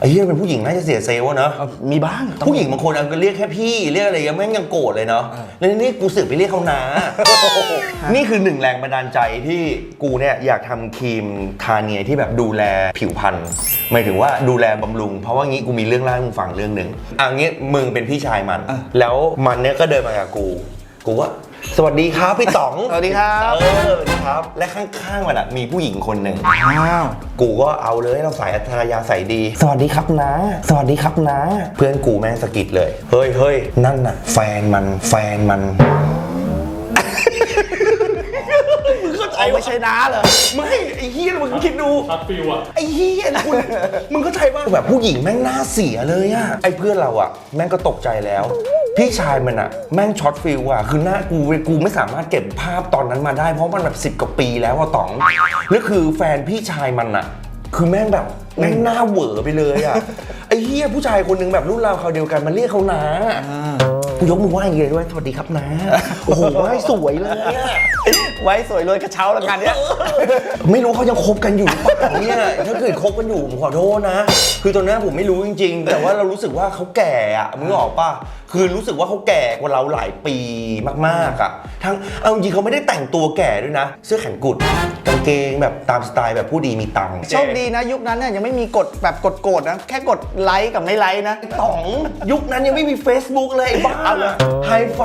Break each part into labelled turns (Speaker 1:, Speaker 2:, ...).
Speaker 1: ไอ้เหี้ยเป็นผู้หญิงน่าจะเสียเซลล์อะเนอะ
Speaker 2: มีบ้างต้อง
Speaker 1: ผู้หญิงบางคนเอาก็เรียกแค่พี่เรียกอะไรยังแม่งยังโกรธเลยเนาะแล้วนี่กูสึกไปเรียกเขานานี่คือหนึ่งแรงบันดาลใจที่กูเนี่ยอยากทำครีมทาเนียที่แบบดูแลผิวพรรณหมายถึงว่าดูแลบำรุง เพราะว่างี้กูมีเรื่องเล่าให้มึงฟังเรื่องหนึ่งอะงี้มึงเป็นพี่ชายมัน แล้วมันเนี่ยก็เดินมากับกู กูว่าสวัสดีครับพี่ต๋อง
Speaker 2: สวัสดีครับ
Speaker 1: เออสวัสดีครับ และข้างๆมันอะมีผู้หญิงคนหนึ่ง
Speaker 2: อ้าว
Speaker 1: กูก็เอาเลยเราสายอัธยาศัยดี สวัสดีครับนะ สวัสดีครับนะ เพื่อนกูแม่งสะกิดเลย เฮ้ยเฮ้ยนั่นน่ะ แฟนมันแฟนมันมึงเข้าใจ
Speaker 2: ไอ้
Speaker 1: ว่า
Speaker 2: ไม่ใช่น้าเหรอ
Speaker 1: ไม่ไอ้เฮียมึงคิดดู
Speaker 3: ช็อตฟิลอะ
Speaker 1: ไอ้เฮียนะคุณมึงเข้าใจว่าแบบผู้หญิงแม่งหน้าเสียเลยอะไอ้เพื่อนเราอะแม่งก็ตกใจแล้ว พี่ชายมันอะแม่งช็อตฟิลอะคือหน้ากูกูไม่สามารถเก็บภาพตอนนั้นมาได้เพราะมันแบบสิบ10 กว่าปีแล้วอะต๋องแล้วคือแฟนพี่ชายมันอะคือแม่งแบบแม่งหน้าเหวอไปเลยอะไอ้เฮียผู้ชายคนหนึงแบบรุ่นเราเขาวเดียวกันมันเรียกเขานา กูยกมือไหว้อย่างเงี้ยด้วยสวัสดีครับนาโอ้โหไหว้สวยเลยอะ
Speaker 2: ไว้สวยรวยกระเช้าแล้วงานเนี้ย
Speaker 1: ไม่รู้เขายังคบกันอยู่หรือเปล่าเนี่ยถ้าเกิดคบกันอยู่ผมขอโทษนะ คือตอนนั้นผมไม่รู้จริง ๆ แต่ว่าเรารู้สึกว่าเขาแก่อะมึงนึกออกป่ะคือรู้สึกว่าเขาแก่กว่าเราหลายปีมากๆอะทั้งเอาจริงๆเขาไม่ได้แต่งตัวแก่ด้วยนะ เสื้อแขนกุดกางเกงแบบตามสไตล์แบบผู้ดีมีตังค์
Speaker 2: โชคดีนะ ยุคนั้นเนี่ยยังไม่มีกฎแบบกดโกรธนะแค่กดไลค์กับไม่ไลค์นะ
Speaker 1: ต๋องยุคนั้นยังไม่มี Facebook เลยไอ้บ้า
Speaker 2: เอาเหรอ
Speaker 1: ไฮไฟ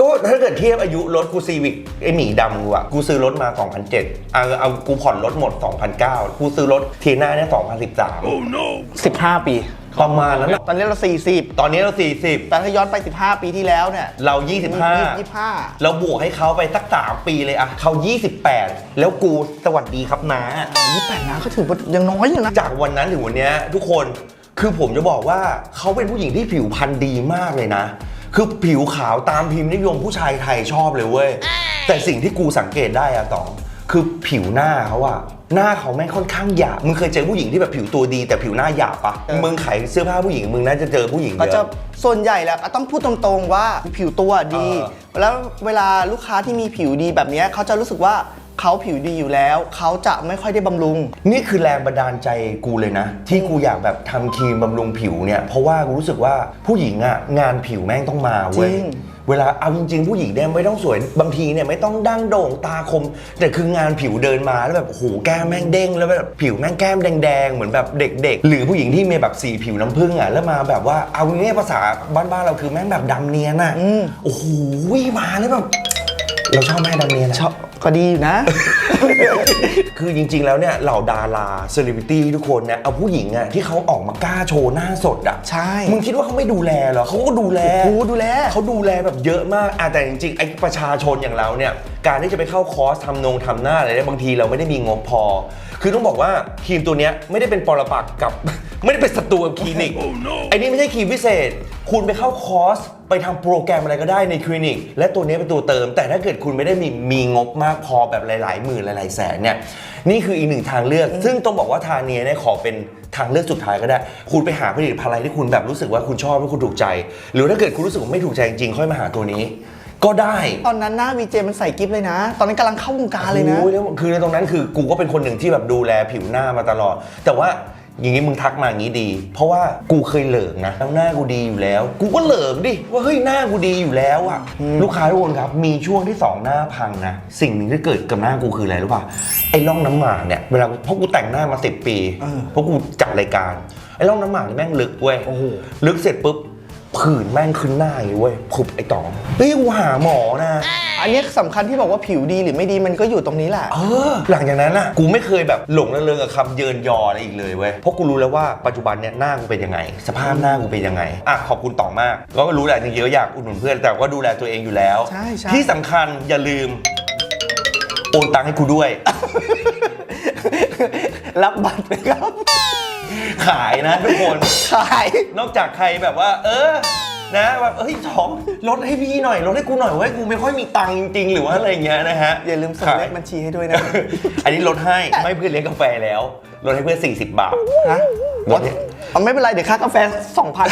Speaker 1: ก็ถ้าเกิดเทียบอายุรถกูซีวิกไอหมีดำกูอะกูซื้อรถมา 2007เอาเอากูผ่อนรถหมด 2009 กูซื้อรถเทียน่าเนี่ย 2013
Speaker 2: 15 ปี
Speaker 1: ประมาณนั้นอะ
Speaker 2: ตอนนี้เรา 40
Speaker 1: ตอนนี้เรา 40
Speaker 2: แต่ถ้าย้อนไป 15 ปีที่แล้วเนี่ย
Speaker 1: เรา
Speaker 2: 25
Speaker 1: 25 เราบวกให้เขาไปสัก 3 ปีเลยอะเขา 28 แล้วกูสวัสดีครับนา
Speaker 2: 28นะก็ถือว่ายังน้อยอยู่นะ
Speaker 1: จากวันนั้นถึงวันเนี้ยทุกคน คือผมจะบอกว่าเขาเป็นผู้หญิงที่ผิวพรรณดีมากเลยนะ คือผิวขาวตามพิมพ์นิยมผู้ชายไทยชอบเลยเว้ย แต่สิ่งที่กูสังเกตได้อะต๋องคือผิวหน้าเขาอะหน้าเขาไม่งค่อนข้างหยาบ มึงเคยเจอผู้หญิงที่แบบผิวตัวดีแต่ผิวหน้าหยาบปะ
Speaker 2: เออ
Speaker 1: มึงขายเสื้อผ้าผู้หญิงมึงน่าจะเจอผู้หญิง
Speaker 2: ก็
Speaker 1: เย
Speaker 2: จะ
Speaker 1: อะ
Speaker 2: ส่วนใหญ่แล้วก็ต้องพูดตรงๆว่าผิวตัวดี
Speaker 1: เอ
Speaker 2: แล้วเวลาลูกค้าที่มีผิวดีแบบเนี้ยเขาจะรู้สึกว่า เขาผิวดีอยู่แล้ว เขาจะไม่ค่อยได้บำรุง
Speaker 1: นี่คือแรงบันดาลใจกูเลยนะ ที่กูอยากแบบทำครีมบำรุงผิวเนี่ย เพราะว่ากูรู้สึกว่าผู้หญิงอะงานผิวแม่งต้องมาเว้ย
Speaker 2: จริง
Speaker 1: เวลาเอาจริง ๆ ผู้หญิงเนี่ยไม่ต้องสวยบางทีเนี่ยไม่ต้องดั้งโด่งตาคม แต่คืองานผิวเดินมาแล้วแบบโอ้โหแก้มแม่งเด้งแล้วแบบผิวแม่งแก้มแดงๆเหมือนแบบเด็ก ๆ หรือผู้หญิงที่มีแบบสีผิวน้ำผึ้งอะแล้วมาแบบว่าเอาง่ายๆภาษาบ้านๆเราคือแม่งแบบดำเนียนอะ
Speaker 2: อืม
Speaker 1: โอ้โหมาแล้วแบบเราชอบแม่ดำเนียนอะ
Speaker 2: ชอบ ก็ดีอยู่นะ
Speaker 1: คือจริง ๆ แล้วเนี่ยเหล่าดาราเซเลบริตี้ทุกคนเนี่ยเอาผู้หญิงอะที่เขาออกมากล้าโชว์หน้าสดอะ
Speaker 2: ใช่
Speaker 1: มึงคิดว่าเขาไม่ดูแลเหรอเขาก็ดูแล
Speaker 2: โอ้โหดูแล
Speaker 1: เขาดูแลแบบเยอะมากอะแต่จริงๆไอ้ประชาชนอย่างเราเนี่ยการที่จะไปเข้าคอร์สทำนงทำหน้าอะไรเนี่ยบางทีเราไม่ได้มีงบพอ คือต้องบอกว่าครีมตัวเนี้ยไม่ได้เป็นปรปักษ์กับ ไม่ได้เป็นศัตรูกับคลินิกไอ้นี่ไม่ใช่ครีมพิเศษ คุณไปเข้าคอร์สไปทำโปรแกรมอะไรก็ได้ในคลินิก และตัวนี้เป็นตัวเติม แต่ถ้าเกิดคุณไม่ได้มีมีงบมากพอแบบหลายๆหมื่นหลายๆแสนเนี่ยนี่คืออีกหนึ่งทางเลือก ซึ่งต้องบอกว่าทาเนียเนี่ยขอเป็นทางเลือกสุดท้ายก็ได้ คุณไปหาผลิตภัณฑ์อะไรที่คุณแบบรู้สึกว่าคุณชอบและคุณถูกใจ หรือถ้าเกิดคุณรู้สึกว่าไม่ถูกใจจริงๆค่อยมาหาตัวนี้ ก็ได้
Speaker 2: ตอนนั้นหน้าวีเจมันใส่กิฟเลยนะ ตอนนั้นกำลังเข้าวงการเลยนะ
Speaker 1: โอ้แล้วคือในตรงนั้นคือกูก็เป็นคนหนึ่งที่แบบดูแลผิวหน้ามาตลอด แต่ว่า อย่างนี้มึงทักมาอย่างนี้ดี เพราะว่ากูเคยเหลิงนะแล้วหน้ากูดีอยู่แล้ว กูก็เหลิงดิว่าเฮ้ยหน้ากูดีอยู่แล้วอะลูกค้าทุกคนครับมีช่วงที่สองหน้าพังนะสิ่งหนึ่งที่เกิดกับหน้ากูคืออะไรรู้ป่ะไอ้ร่องน้ำหมากเนี่ยเวลาเพราะกูแต่งหน้ามาสิบปี
Speaker 2: เออ
Speaker 1: เพราะกูจัดรายการไอ้ร่องน้ำหมากนี่แม่งลึกเว้ย
Speaker 2: โอ้โห
Speaker 1: ลึกเสร็จปุ๊บ ผื่นแม่งขึ้นหน้าอย่างงี้เว้ยผุบไอ้ต๋องเฮ้ยกูหาหมอนะ
Speaker 2: อันเนี้ยสำคัญที่บอกว่าผิวดีหรือไม่ดีมันก็อยู่ตรงนี้แหละ
Speaker 1: เออหลังจากนั้นน่ะกูไม่เคยแบบหลงระเริงกับคำเยินยออะไรอีกเลยเว้ยเพราะกูรู้แล้วว่าปัจจุบันเนี่ยหน้ากูเป็นยังไง สภาพหน้ากูเป็นยังไงอะขอบคุณต่อมากก็รู้แหละจริงๆก็อยากอุดหนุนเพื่อนแต่ก็ดูแลตัวเองอยู่แล้ว
Speaker 2: ใช่ใช่
Speaker 1: ที่สำคัญอย่าลืมโอนตังค์ให้กูด้วย
Speaker 2: รับบัตรไหมครับ
Speaker 1: ขายนะทุกคน
Speaker 2: ขาย
Speaker 1: นอกจากใครแบบว่า เออ นะแบบเฮ้ยท้องลดให้พี่หน่อยลดให้กูหน่อยเว้ยกูไม่ค่อยมีตังค์จริงๆหรือว่าอะไรอย่างเงี้ยนะฮะ
Speaker 2: อย่าลืมส่ง
Speaker 1: ขาย
Speaker 2: เลขบัญชีให้ด้วยนะ
Speaker 1: อันนี้ลดให้ไม่เพื่อนเลี้ยงกาแฟแล้วลดให้เพื่อน40 บาท
Speaker 2: ฮะ
Speaker 1: ลดเนี่ย
Speaker 2: เอาไม่เป็นไรเดี๋ยวค่ากาแฟสองพัน